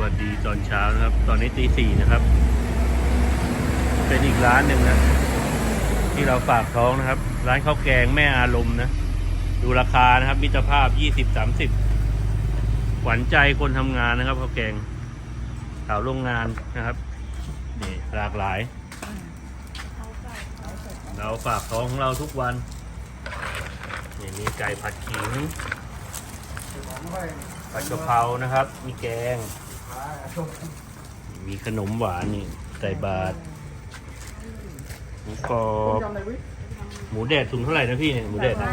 วัสดีตอนเช้านะครับ ตอนนี้ตีสี่นะครับ เป็นอีกร้านหนึ่งนะ ที่เราฝากท้องนะครับ ร้านข้าวแกงแม่อารมณ์นะ ดูราคานะครับ มิตรภาพยี่สิบสามสิบหวานใจคนทำงานนะครับข้าวแกงสาวโรงงานนะครับนี่หลากหลาย เราฝากท้องของเราทุกวันนี่มีไก่ผัดขิงผัดกะเพรานะครับ มีแกง มีขนมหวานนี่ใส่บาตรหมูกรอบหมูแดดถุงเท่าไหร่นะพี่เนี่ยหมูแดดนะ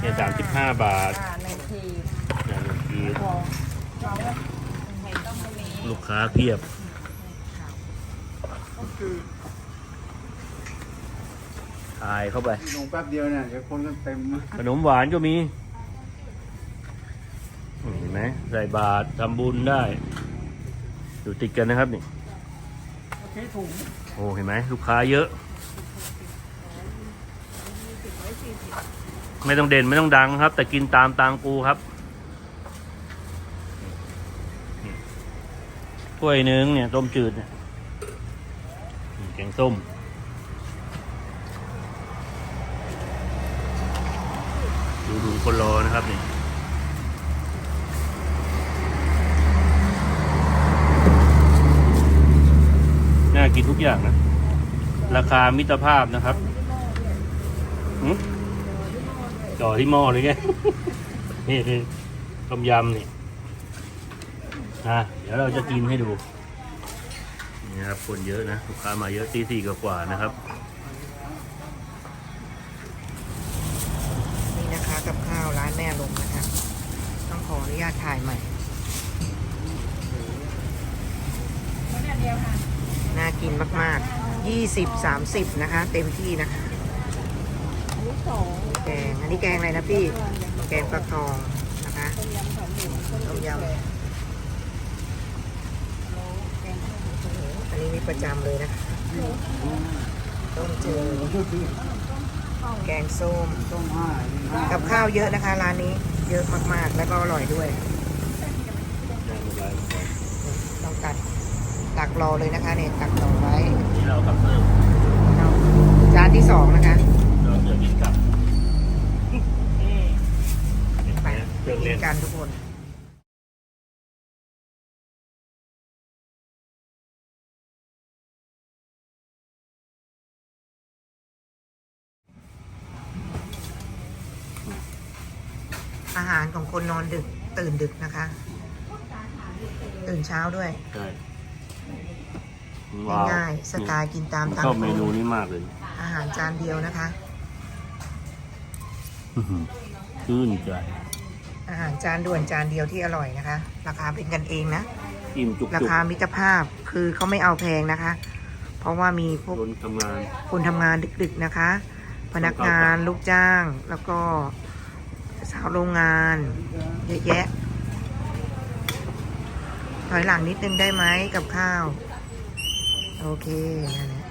เนี่ยสามสิบห้าบาทอ่าในทีเนี่ยหนึ่งทีของเราเห็นต้องมีลูกค้าเพียบทายเข้าไปลงแป๊บเดียวเนี่ยเดี๋ยวคนก็เต็มขนมหวานก็มีอืมเห็นไหมใส่บาตรทำบุญได้ อยู่ติดกันนะครับนี่โอเคถูกโอ้เห็นไหมลูกค้าเยอะ ไม่ต้องเด่นไม่ต้องดังครับ แต่กินตามตางกูครับนี่ถ้วยหนึงเนี่ยต้มจืดเนี่ยนี่แกงส้มดูดูคนรอนะครับนี่ กินทุกอย่างนะ ราคามิตรภาพนะครับหึจ่อที่หม้อเลยไงนี่คือต้มยำนี่อะเดี๋ยวเราจะกินให้ดูนี่ครับคนเยอะนะลูกค้ามาเยอะตีสี่กว่านะครับนี่นะคะกับข้าวร้านแม่ลงนะคะต้องขออนุญาตถ่ายใหม่เดียวค่ะ น่ากินมากๆยี่สิบสามสิบนะคะ เต็มที่นะคะแกง อันนี้แกงอะไรนะพี่ แกงปลาทองนะคะต้มยำอันนี้มีประจำเลยนะคะต้มเจอแกงส้มกับข้าวเยอะนะคะร้านนี้เยอะมาก ๆ แล้วก็อร่อยด้วยต้องตัด ตักรอเลยนะคะเนี่ยตักรอไว้นี่เรากับเพิ่มเอาจานที่สองนะคะเราจะกินกับเห็นไหไปมเครื่องกิเล่นนกันทุกคนอาหารของคนนอนดึกตื่นดึกนะคะ ตื่นเช้าด้วยใช่ ง่ายๆสไตล์กินตามผมตามชอบเมนูนี้มากเลยอาหารจานเดียวนะคะ อื้อหือชื่นใจอาหารจานด่วนจานเดียวที่อร่อยนะคะ ราคาเป็นกันเองนะ อิ่มจุกราจุกคามิตรภาพคือเขาไม่เอาแพงนะคะ เพราะว่ามีพวก คนทำงาน คนทำงานดึกๆนะคะ พนักงานลูกจ้างแล้วก็สาวโรงงาน เยอะแยะถอยหลังนิดนึงได้ไหมกับข้าว โอเคนั่นแหละ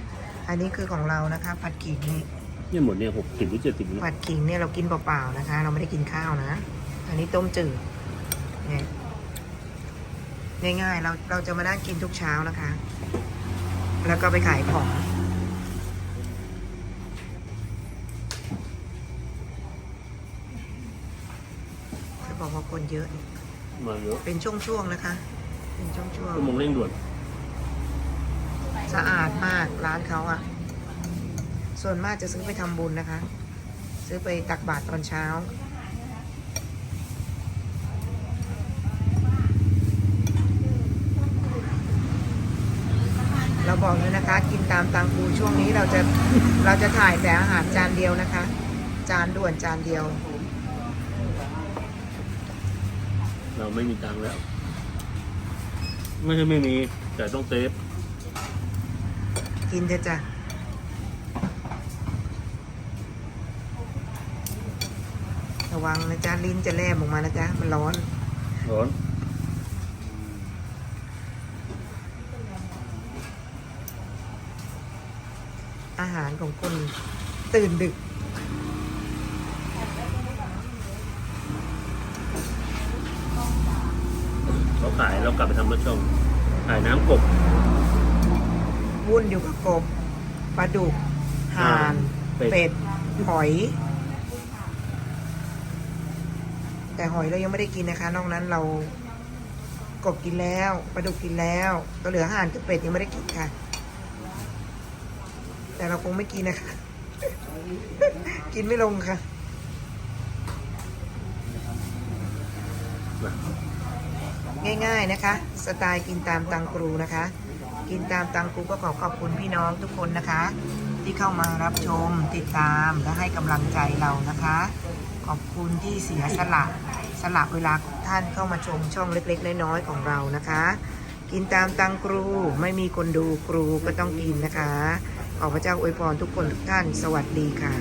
อันนี้คือของเรานะคะ ผัดขิงนี่เนี่ยหมดเนี่ยหกสิบหรือเจ็ดสิบนะผัดขิงเนี่ยเรากินเปล่าๆนะคะ เราไม่ได้กินข้าวนะ อันนี้ต้มจืดเนี่ยง่ายๆเราเราจะมานั่งกินทุกเช้านะคะ แล้วก็ไปขายของจะบอกว่าคนเยอะนี่มาเยอะเป็นช่วงๆนะคะ เป็นช่วงชั่วโมงเร่งด่วนๆ สะอาดมากร้านเขาอะส่วนมากจะซื้อไปทำบุญนะคะ ซื้อไปตักบาตรตอนเช้า เราบอกเลยนะคะ กินตามตังคูช่วงนี้เราจะเราจะถ่ายแต่อาหารจานเดียวนะคะ จานด่วนจานเดียว เราไม่มีตังค์แล้ว ไม่ใช่ไม่มี แต่ต้องเซฟ กินเถอะจ้ะระวังนะจ๊ะลิ้นจะแลบออกมานะจ๊ะมันร้อน ร้อนอาหารของคนตื่นดึก เขาขายายเรากลับไปทำรถชมขายน้ำกบ วุ่นอยู่กับกบปลาดุกห่านเป็ด เป็ด หอย แต่หอยเรายังไม่ได้กินนะคะ นอกนั้นเรากบกินแล้วปลาดุกกินแล้ว ก็เหลือห่านกับเป็ดยังไม่ได้กินค่ะ แต่เราคงไม่กินนะคะ กินไม่ลงค่ะ ง่ายๆนะคะ สไตล์กินตามตังกรูนะคะ กินตามตังกรูก็ขอขอบคุณพี่น้องทุกคนนะคะ ที่เข้ามารับชมติดตามและให้กำลังใจเรานะคะ ขอบคุณที่เสียสละสละเวลาของท่านเข้ามาชมช่องเล็กๆ น้อยๆของเรานะคะ กินตามตังกรูไม่มีคนดูครูก็ต้องกินนะคะขอพระเจ้าอวยพรทุกคนทุกท่าน สวัสดีค่ะ